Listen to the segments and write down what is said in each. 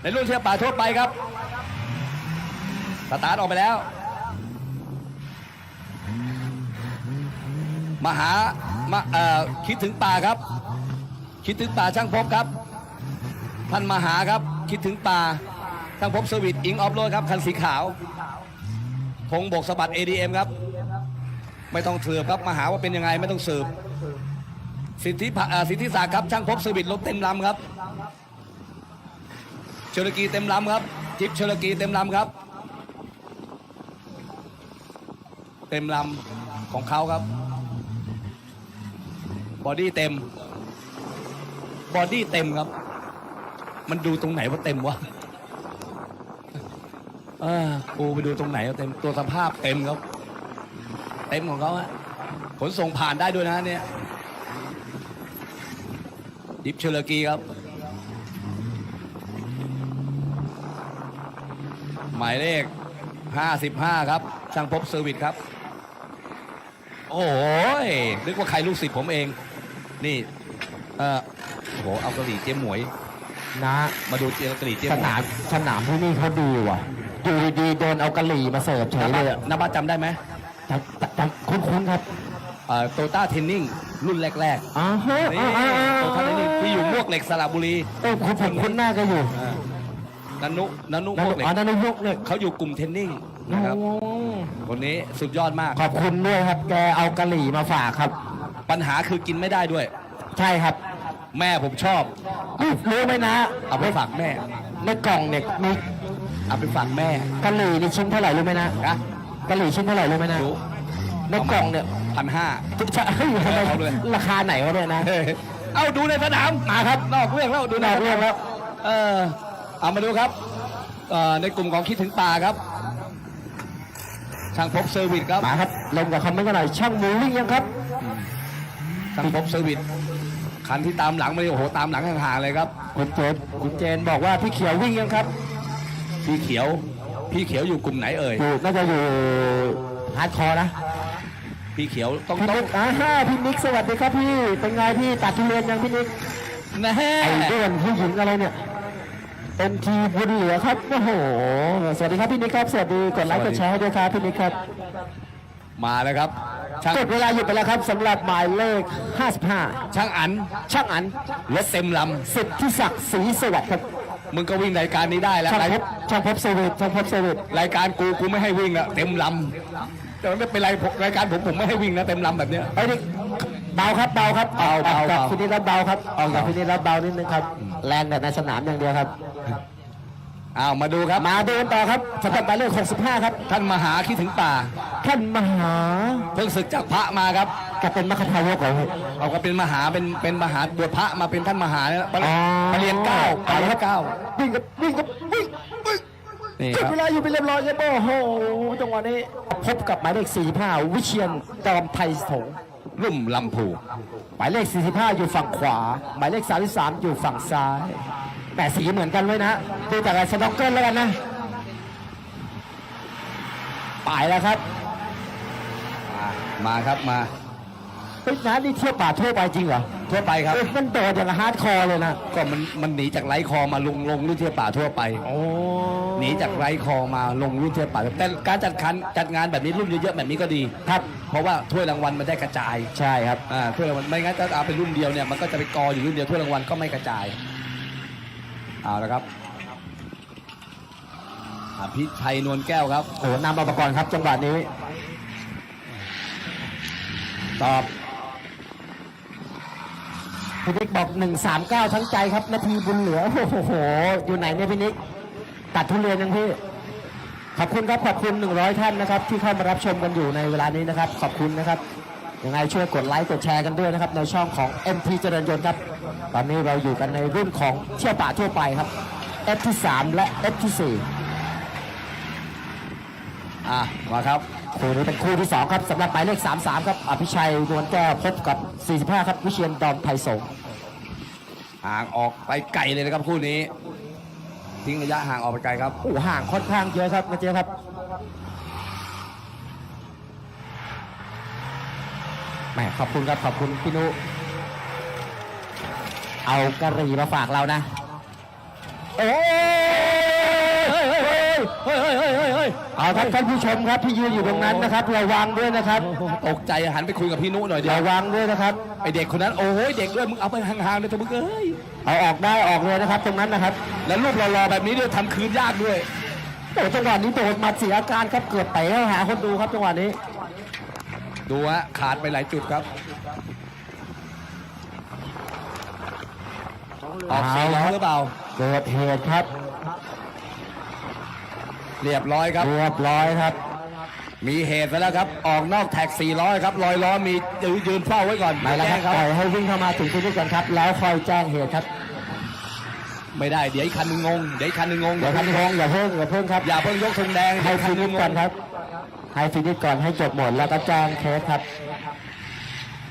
ในรุ่นเชือกป่าทั่วไปครับสตาร์ทออกไปแล้วมาหามาเอ่อคิดถึงป่าครับ คิดถึงป่าช่างพบครับ ท่านมหาครับ คิดถึงป่าช่างพบเซอร์วิสอิงออฟโรดครับ คันสีขาวธงบกสะบัด ADM ครับ ไม่ต้องเสือบครับมาหาว่าเป็นยังไงไม่ต้องสืบ สิทธิภาเอ่อสิทธิศักดิ์ครับช่างพบเซอร์วิสรถเต็มลำครับ ชลกีเต็มลำครับ จิบเชลกีเต็มลำครับ เต็มลำของเขาครับ บอดี้เต็ม บอดี้เต็มครับ มันดูตรงไหนว่าเต็มวะเออกูไปดูตรงไหนว่าเต็มตัวสภาพเต็มครับ เต็มของเขาฮะขนส่งผ่านได้ด้วยนะเนี่ยดิฟเชลกีครับ หมายเลข 55 ครับ ช่างพบเซอร์วิสครับ โอ้ยนึกว่าใครลูกศิษย์ผมเอง นี่ เออโอ้โหเอากระหรี่เจ๊หมวย นะมาดูเจกระหรี่เจ๊หสมวยนามสนามที่นี่เขาดีว่ะอยู่ดีๆโดนเอากะหรี่มาเสิร์ฟเฉยเลยอะนับว่าจำได้ไหมจำจำจำคุ้นๆครับโตต้าเทนนิ่งรุ่นแรกอ๋อฮะๆนี่อ่าโตต้าเทนนิ่งที่อยู่มวกเหล็กสระบุรี เออคุณผมคุ้นหน้าก็อยู่อ่า นันนุนันนุนั่มนวกเหล็กอ๋อนั่นนายกเนี่ยเขาอยู่กลุ่มเทนนิ่งนะครับ โอ้คนนี้สุดยอดมาก ขอบคุณด้วยครับ แกเอากะหรี่มาฝากครับ ปัญหาคือกินไม่ได้ด้วย ใช่ครับแม่ผมชอบนี่รู้ไหมนะเอาไปฝากแม่ ในกล่องเนี่ยมีเอาไปฝากแม่กะหรี่นี่ชิ้นเท่าไหร่รู้ไหมนะนะกะหรี่ชิ้นเท่าไหร่รู้ไหมนะรู้ในกล่องเนี่ยพันห้าใช่ทำไมเอาเลย ราคาไหนวะเนี่ยนะ เอาดูในสนามมาครับ นอกเรื่องแล้วดูนอกเรื่องแล้ว เออ เอามาดูครับเอ่อในกลุ่มของคิดถึงป่าครับ ช่างพบเซอร์วิสครับมาครับลงกับคอมเมนต์กันหน่อยช่างหมูวิ่งยังครับช่างพบเซอร์วิสคันที่ตามหลังมาเลยโอ้โหตามหลังห่างๆเลยครับคุณเจนคุณเจนบอกว่าพี่เขียววิ่งยังครับ พี่เขียว พี่เขียวอยู่กลุ่มไหนเอ่ยอยู่น่าจะอยู่ฮาร์ดคอร์นะพี่เขียวต้องพี่ต้อนิงกอ่าฮะพี่นิกสวัสดีครับพี่เป็นไงพี่ตัดทุเรียนยังพี่นิกแน่ไอ้เรื่องผู้หญิงอะไรเนี่ย เป็นทีบุญเหลือครับโอ้โหสวัสดีครับพี่นิกครับสวัสดีกดไลค์กดแชร์ให้ด้วยครับพี่นิกครับมาแล้วครับช่างกดเวลาหยุดไปแล้วครับสำหรับหมายเลข 55 ช่างอันช่างอันรถเต็มลสิทธิศักดิ์ศรีสวัสดิ์ครับำมึงก็วิ่งรายการนี้ได้แล้วช่างรายพบช่างพบเซอร์วิสช่างพบเซอร์วิสรายการกูกูไม่ให้วิ่งแล้วเต็มลำแต่ไม่เป็นไรผมรายการผมผมไม่ให้วิ่งนะเต็มลำแบบเนี้ยไอ้นี่ เบาครับเบาครับเบาเบากับเบาฟินิรับเบาครับออกจากฟินิรับเบานิดนึงครับ แรงแต่ในสนามอย่างเดียวครับอ้าวมาดูครับมาดูกันต่อครับสำหรับหมายเลข65 ครับ ท่านมหาคิดถึงป่า ท่านมหาเพิ่งศึกจากพระมาครับแกเป็นมรรคทายกเหรอพี่เอาก็เป็นมหาเป็นเป็นมหาบวชพระมาเป็นท่านมหาเนี่ยปริอ๋อปรริญญาเก้าปรริญญาเก้าวิ่งกับวิ่งกับวิ่งวิ่งนี่จุคดรับเวลาอยู่เป็นเรียบร้อยครับโอ้โหจังหวะนี้พบกับหมายเลข45วิเชียนจอมไทยสงฆ์ รุ่มลำพูหมายเลข 45 อยู่ฝั่งขวา หมายเลข 33 อยู่ฝั่งซ้ายแต่สีเหมือนกันเลยนะดูจากการสน็อกเกิลแล้วกันนะไปแล้วครับมาครับมาเฮ้ยน้านี่เที่ยวป่าทั่วไปจริงเหรอทั่วไปครับเอ้ยมันโดดอย่างฮาร์ดคอร์เลยนะก็มันมันหนีจากไร้คอมาลงลงรุ่นเทียป่าทั่วไปโอ้หนีจากไร้คอมาลงรุ่นเทียป่าแต่การจัดคันจัดงานแบบนี้รุ่นเยอะๆแบบนี้ก็ดีครับ เพราะว่าถ้วยรางวัลมันได้กระจายใช่ครับอ่าถ้วยรางวัลไม่งั้นถ้าเอาเป็นรุ่นเดียวเนี่ยมันก็จะไปกออยู่รุ่นเดียวถ้วยรางวัลก็ไม่กระจายเอาละครับอภิชัยนวลแก้วครับโอ้นำมาประกอบครับจังหวะนี้ ตอบพี่นิกบอก 139 ทั้งใจครับนาทีบุญเหลือ โอ้โห อยู่ไหนเนี่ยพี่นิกตัดทุเรียนยังพี่ ขอบคุณครับขอบคุณ 100 ท่านนะครับ ที่เข้ามารับชมกันอยู่ในเวลานี้นะครับ ขอบคุณนะครับยังไงช่วยกดไลค์กดแชร์กันด้วยนะครับ ในช่องของ MT เจริญยนต์ครับ ตอนนี้เราอยู่กันในรุ่นของเที่ยวป่าทั่วไปครับ F ที่ 3 และ F ที่อะมาครับคู่นี้เป็นคู่ที่ 2 ครับสำหรับหมายเลข 33 ครับ อภิชัยนวลแก้วพบกับ 45 ครับ วิเชียนดอมไทยสงห่างออกไปไกลเลยนะครับคู่นี้ ทิ้งระยะห่างออกไปไกลครับ โอ้ห่างค่อนข้างเยอะครับนะเจ๊ครับ แหมขอบคุณครับ ขอบคุณพี่นุ เอากระหรี่มาฝากเรานะ โอ้ยเฮ้ยเฮ้ยเฮ้ยเฮ้ยเฮ้ย อาครับท่านผู้ชมครับที่ยืนอยู่ตรงนั้นนะครับระวังด้วยนะครับตกใจหันไปคุยกับพี่นุหน่อยเดียวระวังด้วยนะครับไอเด็กคนนั้นโอ้ยเด็กด้วยมึงเอาไปห่างๆเลยเถอะมึงเอ้ยเอาออกได้ออกเลยนะครับ ตรงนั้นนะครับ แล้วรูปรอๆแบบนี้ด้วยทำคืนยากด้วยโอ้จังหวะนี้โดนมาเสียอาการครับเกือบเตะเข้าหาคนดูครับจังหวะนี้ ดูฮะขาดไปหลายจุดครับออกสี่ล้อหรือเปล่าเกิดเหตุครับ เรียบร้อยครับ เรียบร้อยครับ มีเหตุไปแล้วครับ ออกนอกแท็กสี่ล้อครับลอยล้อมียืนยืนเฝ้าไว้ก่อนไม่แล้วครับแจ้งปล่อยให้วิ่งเข้ามาถึงที่นี่ก่อนครับ แล้วคอยแจ้งเหตุครับ ไม่ได้เดี๋ยวอีกคันหนึงงงเดี๋ยวอีกคันหนึงงงอย่าทันทงอย่าเพิ่งอย่าเพิ่งครับอย่าเพิ่งยกธงแดงให้เดี๋ยวคัฟินหนินึชงงก่อนงครับให้ฟินิชก่อนให้จบหมดแล้วก็แจ้งเคสครับ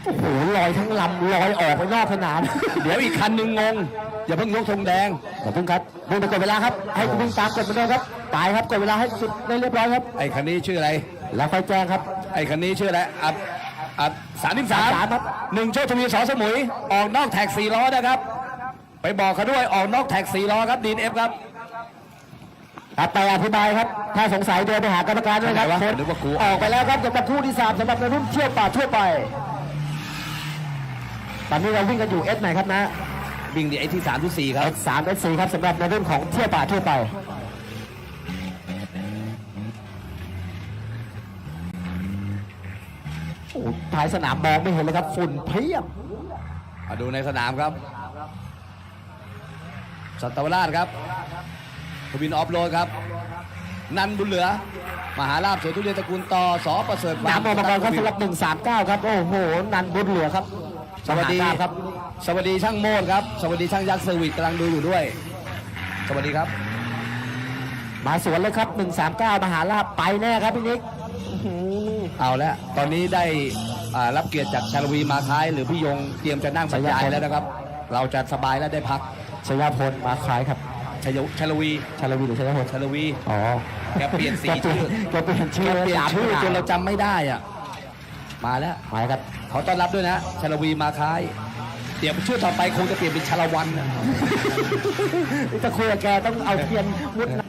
โอ้โหลอยทั้งลำลอยออกไปนอกสนาม เดี๋ยวอีกคันหนึงงง อย่าเพิ่งยกธงแดงอย่าเพิ่งครับวิ่งไปกดเวลาครับ ให้คุณวิ่งตามกดเหมือนเดิมครับ ตายครับกดเวลาให้สุดได้เรียบร้อยครับ ไอ้คันนี้ชื่ออะไร แล้วค่อยแจ้งครับ ไอ้คันนี้ชื่ออะไรอับอับสามสิบสาม33ครับ หนึ่งโชคทวีสอสมุย ออกนอกแท็กสี่ล้อนะครับ ไปบอกเขาด้วยออกนอกแท็กสี่ล้อครับดีนเอฟครับ ครับไปอธิบายครับ ถ้าสงสัยเดินไปหากรรมการด้วยครับทำไมวะคนนึกว่ากู ออกไปแล้วครับสำหรับคู่ที่สามสำหรับในรุ่นเที่ยวป่าทั่วไป ตอนนี้เราวิ่งกันอยู่เอสไหนครับนะ วิ่งดีไอ้ที่สามที่สี่ครับเอสสามเอสสี่ครับสำหรับในรุ่นของเที่ยวป่าทั่วไปโอ้โห ท้ายสนามมองไม่เห็นเลยครับฝุ่นเพียบมาดูในสนามครับ สัตวราชครับทวินออฟโรดครับ นันบุญเหลือ มหาลาภสวนทุเรียนตระกูลต่อสอประเสริฐน้ำมองมังกรครับสำหรับ139ครับ โอ้โห นันบุญเหลือครับ สวัสดีมหาลาภครับ สวัสดีช่างโมดครับ สวัสดีช่างยักษ์เซอร์วิสกำลังดูอยู่ด้วย สวัสดีครับ มาสวนเลยครับ139มหาลาภไปแน่ครับพี่นิกอื้อหือ เอาแล้วตอนนี้ได้อ่ารับเกียรติจากชาลวีมาค้าย หรือพี่ยงเตรียมจะนั่งบรรยายแล้วนะครับ เราจะสบายแล้วได้พักชยพลมาคล้ายครับชยชาลวีชาลวีหรือชยพลชาลวีอ๋อแกเปลี่ยนสีแกเปลี่ยนชื่อแกเปลี่ยนชื่อเปลี่ยนชื่อจนเราจจำไม่ได้อะมาแล้วำมาครับขอต้อนรับด้วยนะชาลวีมาค้ายเดี๋ยวชื่อต่อไปคงจะเปลี่ยนเป็นชาลวันนะ จะคุยกับแกต้องเอาเทียนมุดน้ำ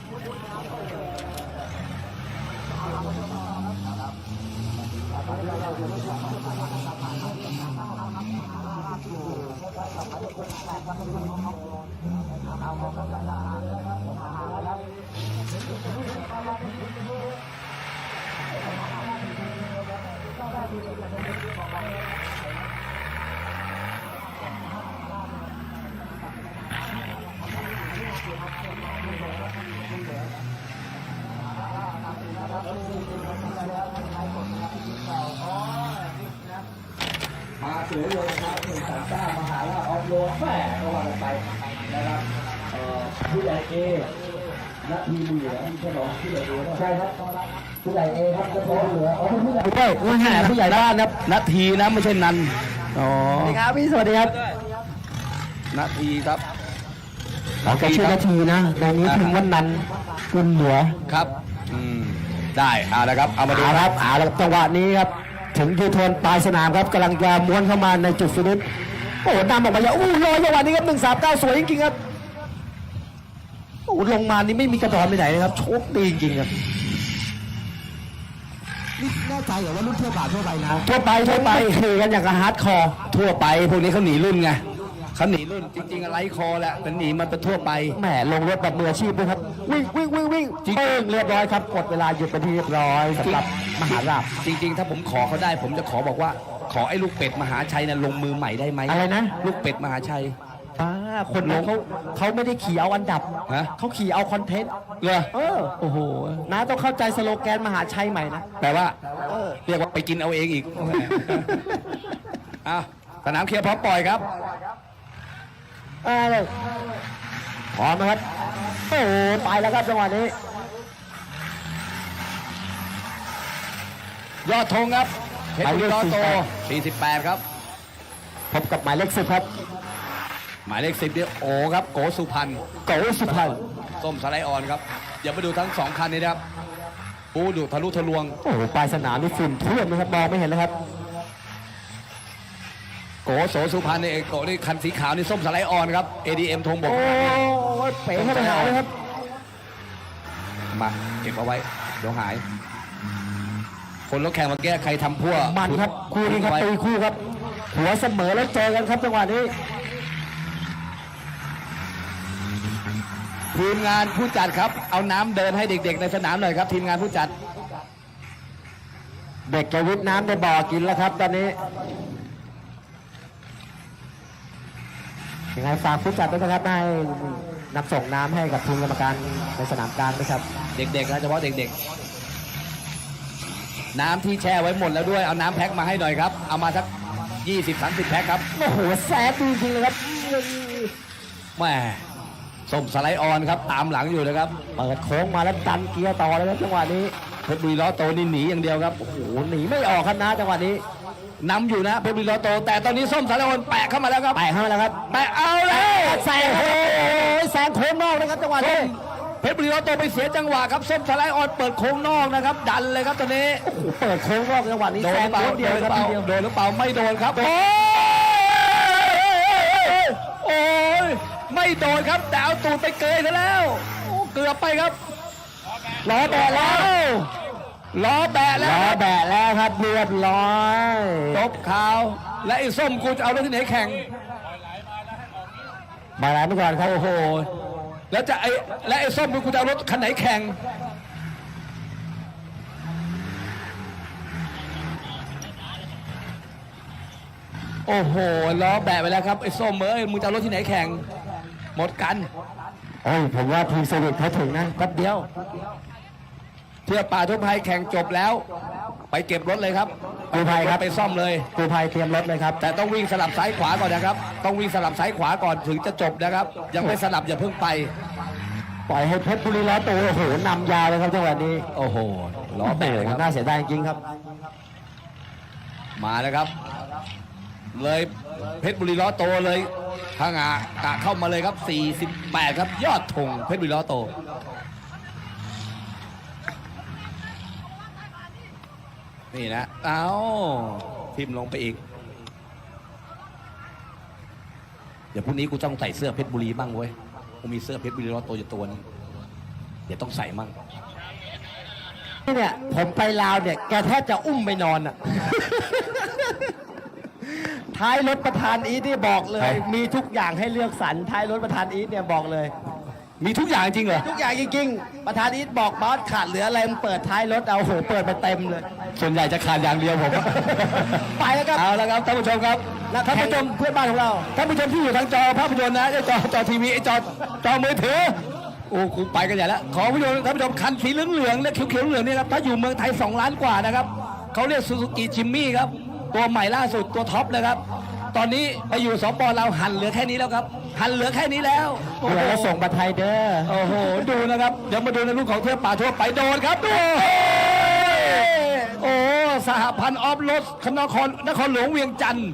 สวยเลยครับหนึ่งสามเก้ามหาลาออฟโรดแฝงก็ว่ากันไปนะครับเอ่อผู้ใหญ่เอและทีเหลือใช่หรอผู้ใหญ่เอใช่ครับผู้ใหญ่เอครับจะโดนเหลืออ๋อเป็นผู้ใหญ่ด้วยผู้ใหญ่ผู้ใหญ่บ้านครับนาทีนะไม่ใช่นันอ๋อสวัสดีครับพี่สวัสดีครับนาทีครับอ๋อแกชื่อนาทีนะในนี้พิมพ์ว่านันกุลเหลือครับ อืมได้เอาละครับเอามาดูเอาครับเอาละครับจังหวะนี้ครับ ถึงยูโทนปลายสนามครับกำลังจะม้วนเข้ามาในจุดฟินิชโอ้โหนำออกมาอย่างอู้ลอยจังหวะนี้ครับหนึ่งสามเก้าสวยจริงๆครับโอ้โหลงมานี่ไม่มีกระดอนไปไหนนะครับโชคดีจริงๆครับนี่แน่ใจเหรอว่ารุ่นเที่ยวบาททั่วไปนะทั่วไปทั่วไปคือกันอย่างกับฮาร์ดคอร์ทั่วไปพวกนี้เขาหนีรุ่นไง เขาหนีรุ่นจริงๆอะไรคอแหละแต่หนีมันเป็นทั่วไป แหมลงรถแบบมืออาชีพด้วยครับ วิ่งวิ่งวิ่งวิ่งจริงเปิ้งเรียบร้อยครับกดเวลาหยุดเป็นที่เรียบร้อยสำหรับมหาราชจริง ๆ ถ้าผมขอเขาได้ ผมจะขอบอกว่า ขอไอ้ลูกเป็ดมหาชัยน่ะลงมือใหม่ได้ไหมอะไรนะ ลูกเป็ดมหาชัยอ่าคนนั้นเขาเขาไม่ได้ขี่เอาอันดับฮะ เขาขี่เอาคอนเทนต์เหรอเออโอ้โหนะต้องเข้าใจสโลแกนมหาชัยใหม่นะแปลว่า เออ เรียกว่าไปกินเอาเองอีก อะสนามเคลียร์พร้อมปล่อยครับ อ่าเลยพร้อมนะครับโอ้โหไปแล้วครับจังหวะนี้ ยอดธงครับเพชรบุรีหรมาอยเลโตข48 ครับ พบกับหมายเลขสิบครับ หมายเลข10เนี่ยโอครับ โกสุพรรณโกสุพรรณส้มสไลด์ออนครับอย่าไปดูทั้งสองคันนี้นะครับปูดูทะลุทะลวงโอ้โหปลายสนามนี่ฝุ่นท่วมนะครับมองไม่เห็นเลยครับ โกโสสุพรรณเนี่ยโกนี่คันสีขาวนี่ส้มสไลด์ออนครับ ADM ธงบกโอ้ยเป๋เข้าไปหาเลยครับ มาเก็บเอาไว้เดี๋ยวหาย คนรถแข่งเมาแก้ใครทำพั่วมันครับคู่นี้ครับไว้ตีคู่ครับ หัวเสมอแล้วเจอกันครับจังหวะนี้ทีมงานผู้จัดครับ เอาน้ำเดินให้เด็ก ๆ ในสนามหน่อยครับ ทีมงานผู้จัด เด็กจะวิทน้ำในบ่อกินแล้วครับ ตอนนี้ ยังไงฝากผู้จัดด้วยนะครับให้นำส่งน้ำให้กับทีมกรรมการในสนามกลางด้วยครับ เด็กๆนะเฉพาะเด็กๆ น้ำที่แช่ไว้หมดแล้วด้วย เอาน้ำแพ็คมาให้หน่อยครับ เอามาสัก 20-30 แพ็คครับโอ้โหแสบจริงๆเลยครับแหม่ส้มสไลด์ออนครับ ตามหลังอยู่นะครับ เปิดโค้งมาแล้วดันเกียร์ต่อเลยครับจังหวะนี้เพชรบุรีล้อโตนี่หนีอย่างเดียวครับ โอ้โหหนีไม่ออกครับนะจังหวะนี้ นำอยู่นะเพชรบุรีล้อโต แต่ตอนนี้ส้มสไลด์ออนแปะเข้ามาแล้วครับไปเข้ามาแล้วครับแปะเอาแล้วแซงโอ้ยแซงโค้งนอกนะครับจังหวะส้นี้มเพชรบุรีล้อโตไปเสียจังหวะครับส้มสไลด์ออนเปิดโค้งนอกนะครับ ดันเลยครับตอนนี้โอ้โหเปิดโค้งนอกจังหวะนี้โดนแซหงรือเปล่าโค้งเดียวโดนหครือรับเปล่าทีเดียวโดนหรือเปล่าไม่โดนครับโอ้ยโอ้ยไม่โดนครับแต่เอาตูดไปเกยซะแล้วโอ้เกือบไปครับล้อแบะแล้ว ล้อแบะแล้วล้อครับแบะแล้วครับเรียบร้อยจบข่าว และไอ้ส้มกูจะเอารถที่ไหนแข่งมาแล้วไปก่อนครับโอ้โห แล้วจะไอ้และไอ้ส้มกูจะเอารถคันไหนแข่งโอ้โหล้อแบะไปแล้วครับไอ้ส้มเอ้ยมึงจะเอารถที่ไหนแข่ง หมดกันโอ้ยผมว่าทีมเซอร์วิสเขาถึงนะแป๊บเดียว เพื่อป่าทุพภัยแข่งจบแล้ว ไปเก็บรถเลยครับกู้ภัยครับไปซ่อมเลยกูภัยเตรียมรถเลยครับ แต่ต้องวิ่งสลับซ้ายขวาก่อนนะครับ ต้องวิ่งสลับซ้ายขวาก่อนถึงจะจบนะครับ ยังไม่สลับอย่าเพิ่งไป ปล่อยให้เพชรบุรีล้อโตโอ้โหนำยาวเลยครับจังหวะนี้ โอ้โหล้อแบะเลยครับน่าเสียดายจริงๆครับ มาแล้วครับ เลยเพชรบุรีล้อโตเลยทางอากะเข้ามาเลยครับ 48 ครับ ยอดธงเพชรบุรีล้อโต นี่นะ เอาทิมลงไปอีก เดี๋ยวพรุ่งนี้กูต้องใส่เสื้อเพชรบุรีบ้างเว้ย กูมีเสื้อเพชรบุรีล้อโตอยู่ตัวนึงเดี๋ยวต้องใส่มั่งนี่เนี่ยผมไปลาวเนี่ย แกแทบจะอุ้มไปนอนอะท้ายรถประธานอีทนี่บอกเลครัยบมีทุกอย่างให้เลือกสรรท้ายรถประธานอีทเนี่ยบอกเลย มีทุกอย่างจริงเหรอ ทุกอย่างจริงๆ ประธานอีทบอกบอสขาดเหลืออะไรมึงเปิดท้ายรถเอาโหเปิดไปเต็มเลย ส่วนใหญ่จะขาดอย่างเดียวผม ไปแล้วครับ เอาละครับท่านผู้ชมครับแล้วท่านผู้ชมเพื่อนบ้านของเราท่านผู้ชมที่อยู่ทางจอภาพยนตร์นะไอ้จอจอทีวีไอ้จอจอมือถือโอ้กูไปกันใหญ่แล้วขอผู้ชมท่านผู้ชมคันสีเหลืองเหลืองๆและเขียวเขียวๆเหลืองๆเนี่ยครับถ้าอยู่เมืองไทย 2 ล้านกว่านะครับเขาเรียกซูซูกิจิมมี่ครับตัวใหม่ล่าสุดตัวท็อปเลยครับ ตอนนี้ไปอยู่สปเราวหันเหลือแค่นี้แล้วครับ หันเหลือแค่นี้แล้วโอ้เพื่โหอแล้วส่งมาไทยเด้อโอ้โหดูนะครับเดี๋ยวมาดูในรูปของเทือกป่าทั่วไปโดนครับดู โอ้สหพันธ์ออฟรถนครนครหลวงเวียงจันทร์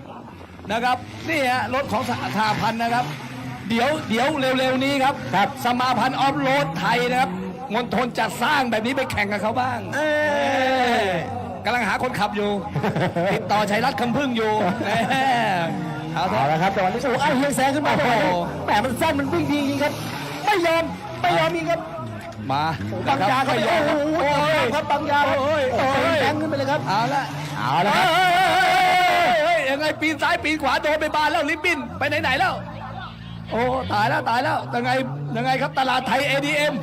นะครับนี่ฮะรถของสหพันธ์นะครับ เดี๋ยวเดี๋ยวเร็วๆนี้ครับครับ สมาพันธ์ออฟโรดไทยนะครับมณฑลจะสร้างแบบนี้ไปแข่งกับเขาบ้างเอ้ยกำลังหาคนขับอยู่ ติดต่อชัยรัตน์คำพึ่งอยู่แหมเอาเถเอาอะละครับแต่วันนี้โอ้ไอ้เฮียงแซงขึ้นมาโอ้โหแหมมันสั้นมันวิ่งดีจริงๆครับ ไม่ยอมไม่ยอมจริงครับ มาบางยาคครัรับบไม่ยอมโอ้โหโอ้ยครับบางยาโอ้ยโอ้โอ้ยยแซงขึ้นไปเลยครับเอาละเอาละครับเฮ้ยเฮ้ยยังไงปีนซ้ายปีนขวาโดนไปบานแล้วลิบบินไปไหนไหนๆแล้ว โอ้ตายแล้วตายแล้วยังไงยังไงครับตลาดไทย ADM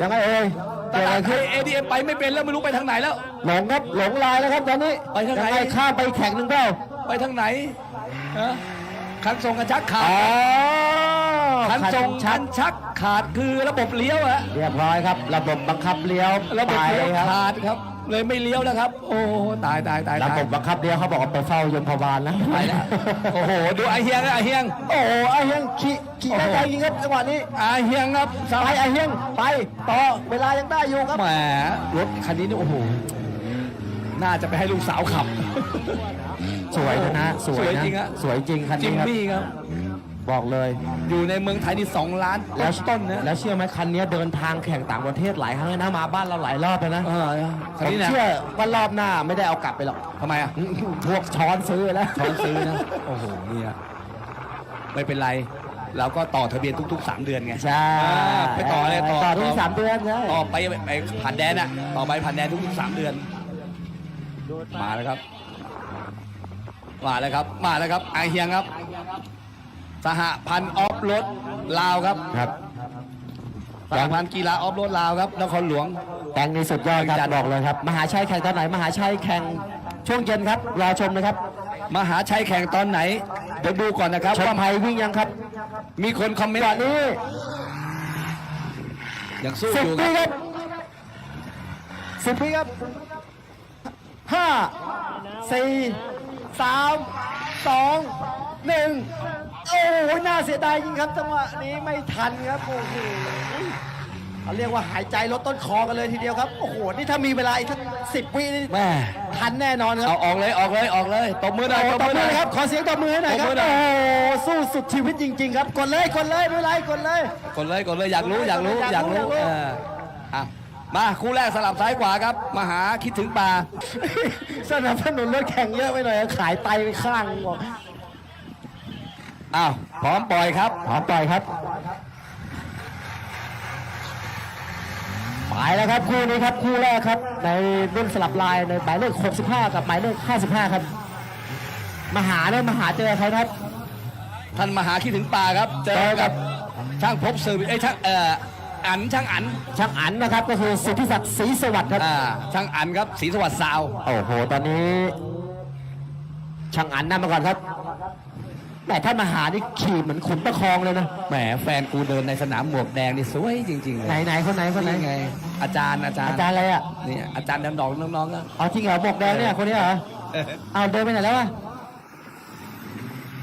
ยังไงเอ่ยตเกิดอะลาไรดไทขึ้นย ADM ไปไม่เป็นแล้วไม่รู้ไปทางไหนแล้วหลงครับหลงลายแล้วครับตอนนี้ไปทางไหนยังไงข้ามไปแข่งหนึ่งเปล่าไปทางไหนฮะคันส่งกันชักขา ดอ๋อคันส่งชัคัดนชักขาดคือระบบเลี้ยวอะเรียบร้อยครับ ระบบบังคับเลี้ยวระบบเลี้ยวไปครับขาดครับ เลยไม่เลี้ยวแล้วครับ โอ้ตายตายตายระตาบยบบังคับเลี้ยวเขาบอกว่าไปเฝ้ายมพบาลนะไปแล้วโอ้โหดูไอเฮียงไอเฮียงโอ้โหไอ้เฮียงขี่ขี่ได้ใจจริงครับจังหวะนี้ไอเฮียงครับสไปบายไอ้เฮียงไปต่อเวลายังได้อยู่ครับแหมรถคันนี้นี่โอ้โหน่าจะไปให้ลูกสาวขับ สวยนะ สวยสวยนะจริงอะสวยจริงคันจินี้มครับมี่ครับ บอกเลย อยู่ในเมืองไทยนี่สองล้านแล้วต้นๆนะแล้วเชื่อไหมคันนี้เดินทางแข่งต่างประเทศหลายครั้งแล้วนะมาบ้านเราหลายรอบแล้วนะเออผคันมนี้นะเชื่อว่ารอบหน้าไม่ได้เอากลับไปหรอก ทำไมอะพวกช้อนซื้อแล้วช้อนซื้อนะ โอ้โหเนี่ยไม่เป็นไรเราก็ต่อทะเบียนทุก ๆ 3 เดือนไงใช่อ่าไปต่อเลยต่อต่อทุกสามเดือนใช่ต่อไปไปผ่านแดนอะต่อไปผ่านแดนทุกๆสามเดือน มาแล้วครับ มาแล้วครับ มาแล้วครับไอเฮียงครับ สหพันธ์ออฟโรดลาวครับครับสหพันธ์กีฬาออฟโรดลาวครับนครหลวงแกงนี้สุดยอดครับจัดบอกเลยครับ มหาชัยแข่งตอนไหน มหาชัยแข่งช่วงเย็นครับรอชมนะครับ มหาชัยแข่งตอนไหนเดี๋ยวดูก่อนนะครับชมว่าไทยวิ่งยังครับ มีคนคอมเมนต์ก่อนนี้ยังสู้สิบอยู่คปีรับครับสิบปีครับห้าสี่สามสองหนึ่ง โอ้โหน่าเสียดายจริงครับจังหวะนี้ไม่ทันครับโอ้โหเขาเรียกว่าหายใจลดต้นคอกันเลยทีเดียวครับโอ้โหนี่ถ้ามีเวลาอีกสักสิบวินี่แม่ทันแน่นอนครัเอาบออกเลยออกเลยออกเลยตบมือหน่อยโอ้ตตบบมือหมืน่ออยครับขอเสียงตบมือให้หน่อยครับตบมือหน่โอ้อยโหสู้สุดชีวิตจริง ๆ ครับกดเลยกดเลยไม่เป็นไรกดเลยกดเลยกดเลยอยากรู้อยากรู้อยากกอายรู้รู้อยากรู้เอออะมาคู่แรกสลับซ้ายขวาครับมาหาคิดถึงปลาสนับสนุนรถแข่งเยอะไปหน่อยขายไตไปข้างบอก อ้าวพร้อมปล่อยครับพร้อมปล่อยครับไปแล้วครับคู่นี้ครับคู่แรกครับ ในรุ่นสลับลายในหมายเลข65 กับหมายเลข55 ครับ มหาเนี่ยมหาเจอใครครับ ท่านมาหาคิดถึงปลาครับ เจอกับช่างพบเซอร์วิสเอ้ยช่างเอ่ออันช่างอันช่างอันนะครับก็คือสิทธิศักดิ์ศรีสวัสดิ์ครับอ่าช่างอันครับศรีสวัสดิ์ซาวโอ้โหตอนนี้ ช่างอันนำมาก่อนครับ แต่ท่านมหานี่ขี่เหมือนขุนประคองเลยนะ แหมแฟนกูเดินในสนามหมวกแดงนี่สวยจริงๆเลไหนยไหนคนไหนคนไหนนี่ไง อาจารย์อาจารย์อาจารย์อะไรอะนี่อาจารย์ดำดองน้องๆก็เอาจริงเหรอหมวกแดงเนี่ยคนนี้เหรอเอาเดินไปไหนแล้วอะ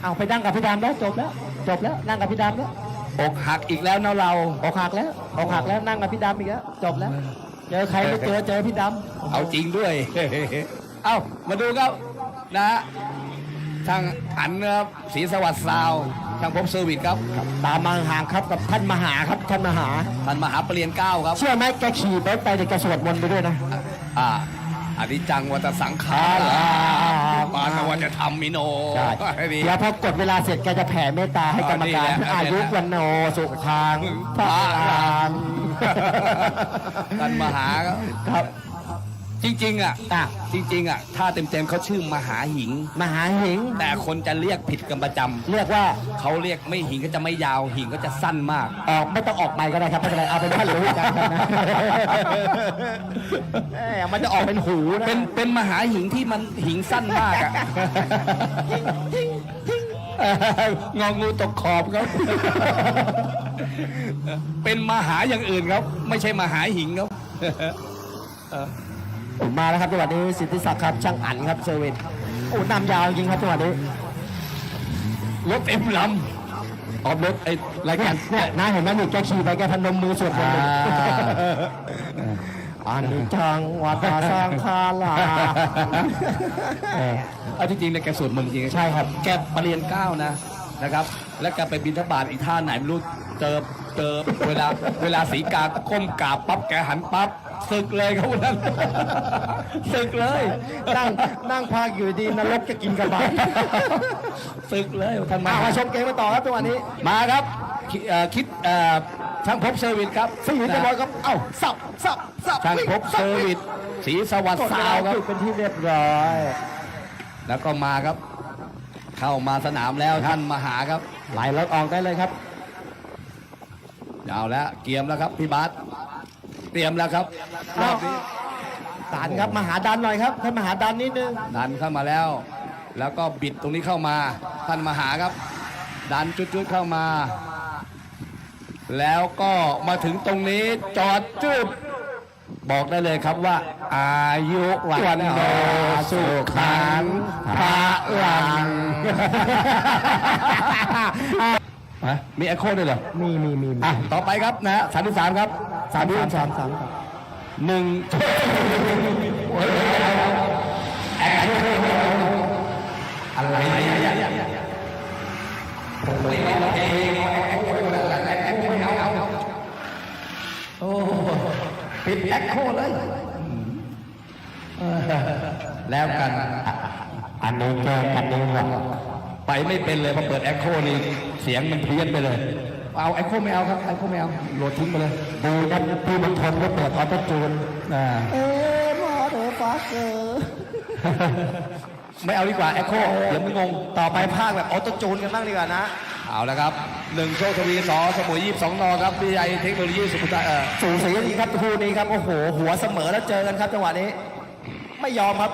เอาไปนั่งกับพี่ดำแล้วจบแล้ว จบแล้วนั่งกับพี่ดำแล้วอกหักอีกแล้วเนาะเรา อกหักแล้วอกหักแล้วนั่งกับพี่ดำอีกแล้วจบแล้วเจอใครไม่เจอเจอพี่ดำเอาจริงด้วย เอ้ามาดูครับนะ ทางอันนะครับศรีสวัสดิ์ซาวทางพบเซอร์วิสครับตามมาห่างครับกับท่านมหาครับท่านมหา ท่านมหาปรริญญาเก้าครับเชื่อไหมแกขี่รถไปเด็กแกสวดมนต์ไปด้วยนะ อ่าอนิจจังวัตสังขาราปานวัจะทำมิโนใช่ให้ดีเดี๋ยวพอกดเวลาเสร็จแกจะแผ่เมตตาให้กรรมการอ๋อนี่แหละอายุวันโนสุขังพระราม ท่านมหาครับ ครับ จริงๆอะอะ จริงๆอะถ้าเต็มๆเขาชื่อมหาหิง มหาหิงแต่คนจะเรียกผิดกันประจำเรียกว่าเขาเรียกไม่หิงก็จะไม่ยาวหิงก็จะสั้นมาก ออกไม่ต้องออกไปก็ได้ครับไม่เป็นไรเอาเป็นว่ารู้กันนะเอ้ยมันจะออกเป็นหูนะเป็นเป็นมหาหิงที่มันหิงสั้นมากอะงองูตกขอบครับ เป็นมหาอย่างอื่นครับ ไม่ใช่มหาหิงครับ มาแล้วครับจังหวะนี้สิทธิศักดิ์ครับช่างอันครับเซอร์วิสโอ้นำยาวจริงครับจังหวะนี้รถเต็มลำออฟรถไอ้รายการเนี่ยน้าเห็นไหมนี่แกขี่ไปแกพนมมือสวดมนต์เลยอันนี้จังวัตาสร้างคาลาเออเอาที่จริงเนี่ยแกสวดมนต์จริงๆใช่ครับแกปรริญญาเก้านะนะครับ แล้วแกไปบินทบาทอีกท่าไหนไม่รู้เจอเจอเวลาเวลาสีกาก้มกราบปั๊บแกหันปั๊บ ศึกเลยครับวันนั้นศึกเลย นั่งนั่งพากอยู่ดีนรกจะกินกระบาลศึกเลยท่านมามามาชมเกมกันต่อครับจังหวะนี้ มาครับคิเอ่อคิดเอ่อช่างพบเซอร์วิสครับสี่จะบอลครับ เอ้าสับสับสับช่างพบเซอร์วิสสีสวัสดิ์กดเวสาลาวครับจุดเป็นที่เรียบร้อย แล้วก็มาครับ เข้ามาสนามแล้วท่านมาหาครับ ไหลรถออกได้เลยครับเอาแล้วเกียมแล้วครับพี่บาส เตรียมแล้วครับรอบนี้สารครับมาหาดันหน่อยครับท่านมาหาดันนิดนึงดันเข้ามาแล้ว แล้วก็บิดตรงนี้เข้ามาท่านมาหาครับ ดันจุดๆเข้ามา แล้วก็มาถึงตรงนี้จอดจุดบอกได้เลยครับว่า อายุวันโนสุขังพระลัง ฮะมีเอ็โคด้วยเหรอมีมีมีมีอะต่อไปครับนะสามที่สามครับสามสามสามสามหนึ่งอะไรโอ้ปิดแอคโคเลย แล้วกันอันนี้แก้กันนี้ครับ ไปไม่เป็นเลยพอเปิดแอคโคนี่เสียงมันเพี้ยนไปเลย เอาไอโคไม่เอาครับไอโคไม่เอาโหลดทิ้งไปเลยดูนั่นพี่มณฑลก็เปิดออโต้จูนอ่าเอ๊ะมอเตอร์ฟักเกอร์ไม่เอาดีกว่าไอโคเดี๋ยวมึงงงต่อไปภาคแบบออโต้จูนกันบ้างดีกว่านะเอาละครับหนึ่งโชคทวีสอสมุยยี่สิบสองนอครับวิทยาเทคโนโลยีสุขุมวิทเออสูสีจริงครับคู่นี้ครับโอ้โหหัวเสมอแล้วเจอกันครับจังหวะนี้ ไม่ยอมครับ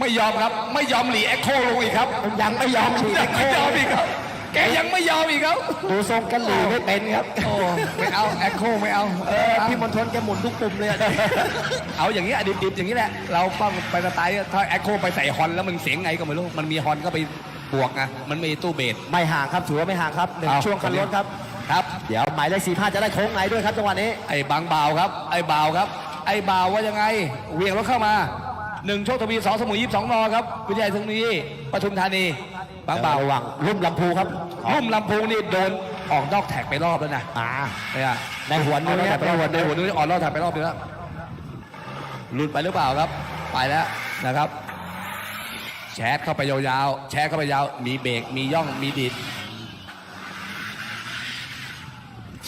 ไม่ยอมครับ ไม่ยอมหลีเอ็กโคลงอีกครับยังไม่ยอมฉีดยังไม่ยอมอีกครับ แกยังไม่ยอมอีกครับดูทรงกันหลีไม่เป็นครับโอ้ไม่เอาเอ็กโคไม่เอาเออพี่มณฑลแกหมุนทุกปุ่มเลยอะเอาอย่างนี้อะดิบๆอย่างนี้แหละเราป้องไปสไตล์ถ้าเอ็กโคไปใส่ฮอนแล้วมันเสียงไงก็ไม่รู้มันมีฮอนก็ไปบวกไงมันมีตู้เบสไม่ห่างครับถือว่าไม่ห่างครับหนึ่งเอาช่วงคันรถครับครับ เดี๋ยวหมายเลขสี่ห้าจะได้โค้งไหนด้วยครับจังหวะนี้ไอ้บางบ่าวครับไอ้บ่าวครับ ไอ้บ่าวว่ายังไงเหวียงรถเข้ามา หนึ่งโชคทวีสองสมุยยี่สิบสองนอครับ วิทยาเทคโนโลยีปทุมธานี บางบ่าวระวังรุ่มลำพูครับลุ่มลำพูนี่โดนออกนอกแท็กไปรอบแล้วนะอ่าเนี่ยในหัวอนู้อกนนอกเนี่แท็ยกไปรอบในหัวนู้นออกนอกแท็กไปรอบนึงแล้วหลุดไปหรือเปล่าครับ ไปแล้วนะครับ แชทเข้าไปยาวๆ แชทเข้าไปยาว มีเบรก มีย่อง มีดิด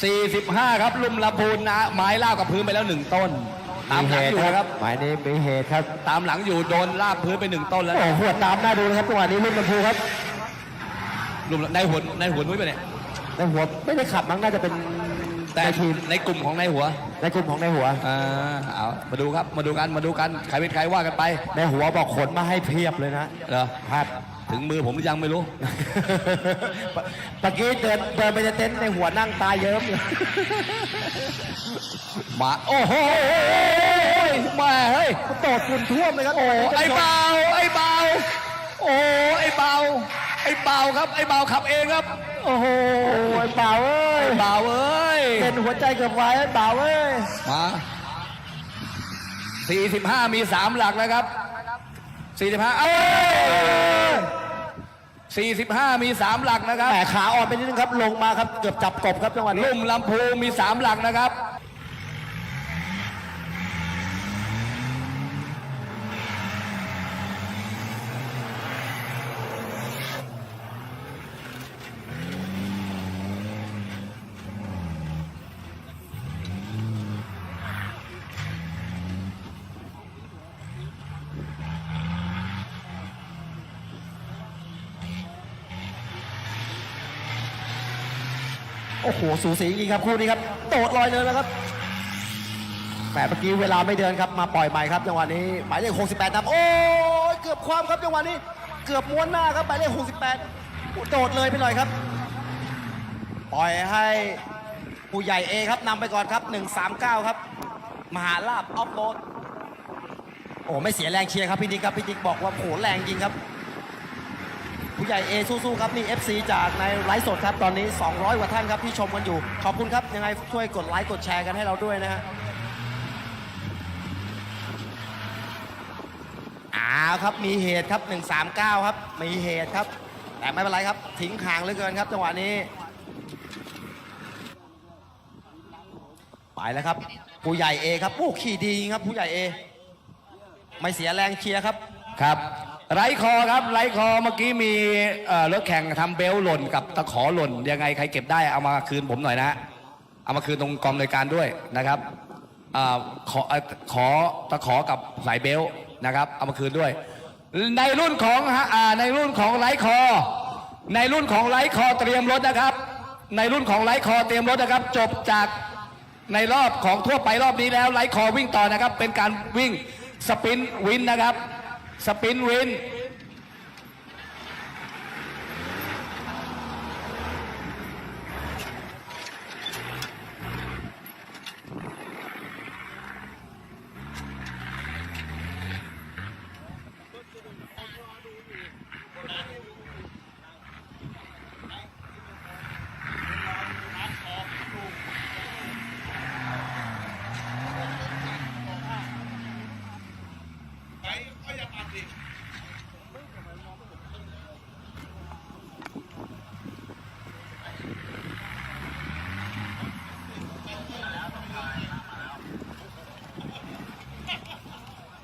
45 ครับ ลุ่มลำพูนนะไม้ลากกับพื้นไปแล้วหนึ่งต้น ตามหลังอยู่นะครับหมายนี้มีเหตุครับตามหลังอยู่โดนลากพื้นไปหนึ่งต้นแล้วโอ้นะโหหัวตามหน้าดูนะครับจังหวะนี้รุ่มลำพูครับลุ่มในหัวในหัวนุ้ยไปเนี่ยในหัวไม่ได้ขับมั้งน่าจะเป็นแต่ในทีมในกลุ่มของในหัวในกลุ่มของในหัว อ่าเอามาดูครับมาดูกันมาดูกันใครเป็นใครว่ากันไปในหัวบอกขนมาให้เพียบเลยนะเหรอ ครับ ถึงมือผมหรือยังไม่รู้เมื่อกี้เดินเดินไปในเต็นท์ในหัวนั่งตาเยิ้มเลยมา โอ้โหแมาเฮ้ย โตดฝุ่นท่วมเลยครับโอ้ไอ้เบาไอ้เบาโอ้ไอ้เบาไอ้เบาครับ ไอ้เบาขับเองครับ โอ้โหไอ้เปล่าเอ้ยไอ้เบาเอ้ย เป็นหัวใจเกือบวายไอ้เปล่าเอ้ยมา45 มี 3 หลักแล้วครับ 45เอ้ย45มี3หลักนะครับ แต่ขาอ่อนไปนิดนึงครับ ลงมาครับ เกือบจับกบครับจังหวะนี้ ลุ่มลำพูมี3หลักนะครับ โอ้โหสูสีจริงครับคู่นี้ครับโดดลอยเลยนะครับแหมเมื่อกี้เวลาไม่เดินครับมาปล่อยใหม่ครับจังหวะนี้หมายเลข68นำโอ้ยเกือบความครับจังหวะนี้ เกือบม้วนหน้าครับหมายเลข68โอ้โดดเลยไปหน่อยครับ ปล่อยให้ผู้ใหญ่เอครับนำไปก่อนครับ 139 ครับ มหาลาบออฟโรดโอ้ไม่เสียแรงเชียร์ครับพี่นิกครับพี่นิกบอกว่าโหแรงจริงครับ ใหญ่เอสู้ๆครับนี่ FC จากในไลฟ์สดครับตอนนี้ 200กว่าท่านครับที่ชมกันอยู่ ขอบคุณครับยังไงช่วยกดไลค์กดแชร์กันให้เราด้วยนะฮะอ้าวครับมีเหตุครับ 139 ครับ มีเหตุครับ แต่ไม่เป็นไรครับทิ้งห่างเหลือเกินครับจังหวะนี้ ไปแล้วครับ ผู้ใหญ่เอครับโอ้ขี่ดีครับผู้ใหญ่เอไม่เสียแรงเชียร์ครับครับ ไร้คอครับไร้คอเมื่อกี้มีรถแข่งทำเบลต์หล่นกับตะขอหล่นยังไงใครเก็บได้เอามาคืนผมหน่อยนะเอามาคืนตรงกองรายการด้วยนะครับอขอขอตะขอกับสายเบลต์นะครับ เอามาคืนด้วย ในรุ่นของฮะอ่าในรุ่นของไร้คอ ในรุ่นของไร้คอเตรียมรถนะครับ ในรุ่นของไร้คอเตรียมรถนะครับ จบจากในรอบของทั่วไปรอบนี้แล้วไร้คอวิ่งต่อนะครับ เป็นการวิ่งสปรินต์วินนะครับ สป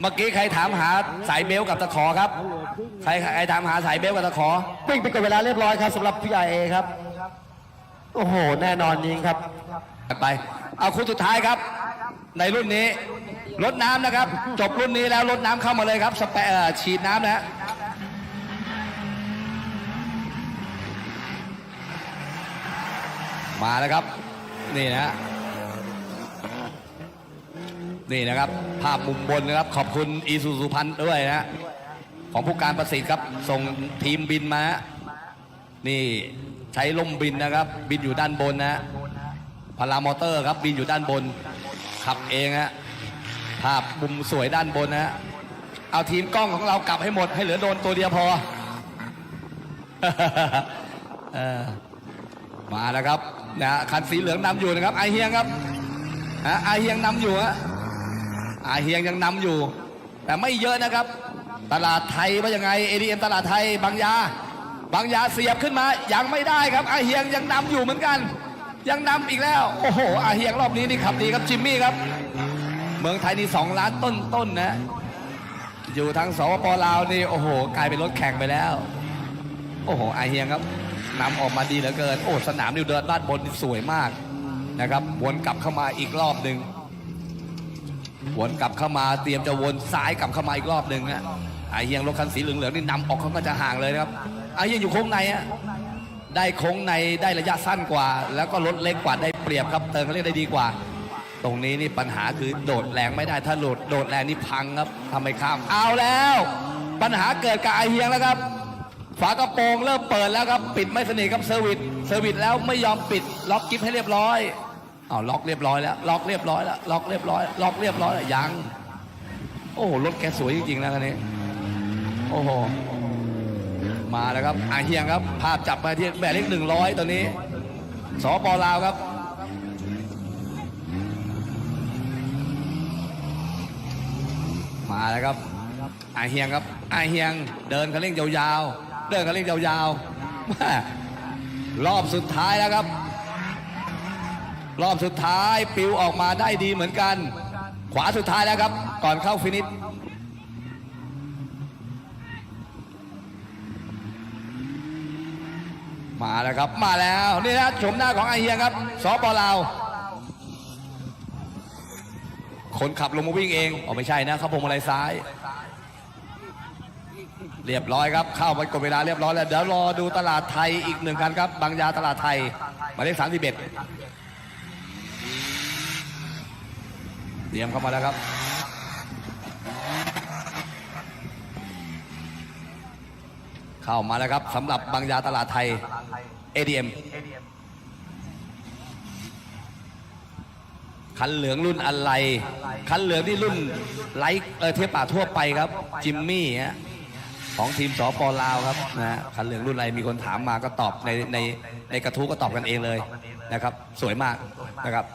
มื่อกี้ใครถามหาสายเบลต์กับตะขอครับ ใครใครถามหาสายเบลต์กับตะขอวิ่งไปกดเวลาเรียบร้อยครับสำหรับผู้ใหญ่เอครับ โอ้โห แน่นอนจริงครับไป เอาคู่สุดท้ายครับ ในรุ่นนี้รถน้ำนะครับ จบรุ่นนี้แล้วรถน้ำเข้ามาเลยครับสเปเอ่อฉีดน้ำนะฮะมาแล้วครับ นี่นะฮะ นี่นะครับ ภาพมุมบนนะครับ ขอบคุณอีซูซูพันธ์ด้วยนะ ของผู้การประสิทธิ์ครับ ส่งทีมบินมา นี่ใช้ล่มบินนะครับ บินอยู่ด้านบนนะพารามอเตอร์ครับ บินอยู่ด้านบน ขับเองฮะภาพมุมสวยด้านบนนะเอาทีมกล้องของเรากลับให้หมดให้เหลือโดนตัวเดียวพอมาแล้วครับนะฮะคันสีเหลืองนำอยู่นะครับไอเฮียงครับฮะไอเฮียงนำอยู่ฮะ ไอเฮียงยังนำอยู่ แต่ไม่เยอะนะครับ ตลาดไทยว่ายังไง ADM ตลาดไทยบางยา บางยาเสียบขึ้นมายังไม่ได้ครับไอเฮียงยังนำอยู่เหมือนกัน ยังนำอีกแล้วโอ้โหอาเฮียงรอบนี้นี่ขับดีครับจิมมี่ครับ เมืองไทยนี่สองล้านต้นต้นๆนะ อยู่ทางสปปลาวนี่โอ้โห กลายเป็นรถแข่งไปแล้ว โอ้โหอาเฮียงครับนำออกมาดีเหลือเกิน โอ้สนามนิวเดินด้านบนนี่สวยมากนะครับวนกลับเข้ามาอีกรอบหนึ่ง วนกลับเข้ามาเตรียมจะวนซ้ายกลับเข้ามาอีกรอบหนึ่งฮะไอเฮียงรถคันสีเหลืองๆนี่นำออกเขาก็จะห่างเลยนะครับไอเฮียงอยู่โค้งในฮะได้โค้งในได้ระยะสั้นกว่า แล้วก็รถเล็กกว่าได้เปรียบครับเติมเขาเรียกได้ดีกว่า ตรงนี้นี่ปัญหาคือโดดแรงไม่ได้ถ้าโดดโดดแรงนี่พังครับทำไมข้ามเอาแล้ว ปัญหาเกิดกับไอเฮียงแล้วครับ ฝากระโปรงเริ่มเปิดแล้วครับปิดไม่สนิทครับเซอร์วิสเซอร์วิสแล้วไม่ยอมปิดล็อกกิฟให้เรียบร้อย เอาล็อกเรียบร้อยแล้ว ล็อกเรียบร้อยแล้วล็อกเรียบร้อย ล็อกเรียบร้อยแล้วยัง โอ้โหรถแกสวยจริงๆนะคันนี้ โอ้โห มาแล้วครับอาเฮียงครับ ภาพจับมาที่แบเลขหนึ่งร้อยตอนนี้สปลาวครับมาแล้วครับอาเฮียงครับอาเฮียงเดินคันเร่งยาวๆ เดินคันเร่งยาวๆรอบสุดท้ายแล้วครับ รอบสุดท้ายปิวออกมาได้ดีเหมือนกัน ขวาสุดท้ายแล้วครับ ก่อนเข้าฟินิชมาแล้วครับ มาแล้วนี่นะชมหน้าของไอเฮียงครับสปลาวคนขับลงมาวิ่งเองอ๋อไม่ใช่นะเขาพวงมาลัยซ้าย เรียบร้อยครับ เข้าไปกดเวลาเรียบร้อยแล้ว เดี๋ยวรอดูตลาดไทยอีกหนึ่งคันครับ บางยาตลาดไทยหมายเลขสามสิบเอ็ด เตรียมเข้ามาแล้วครับ เข้ามาแล้วครับสำหรับบางยาตลาดไทย ADM คันเหลืองรุ่นอะไร คันเหลืองที่รุ่นไลท์เออเทียบป่าทั่วไปครับ จิมมี่ฮะของทีมสปลาวครับนะคันเหลืองรุ่นอะไรมีคนถามมาก็ตอบในในในกระทู้ก็ตอบกันเองเลยนะครับ สวยมากนะครับ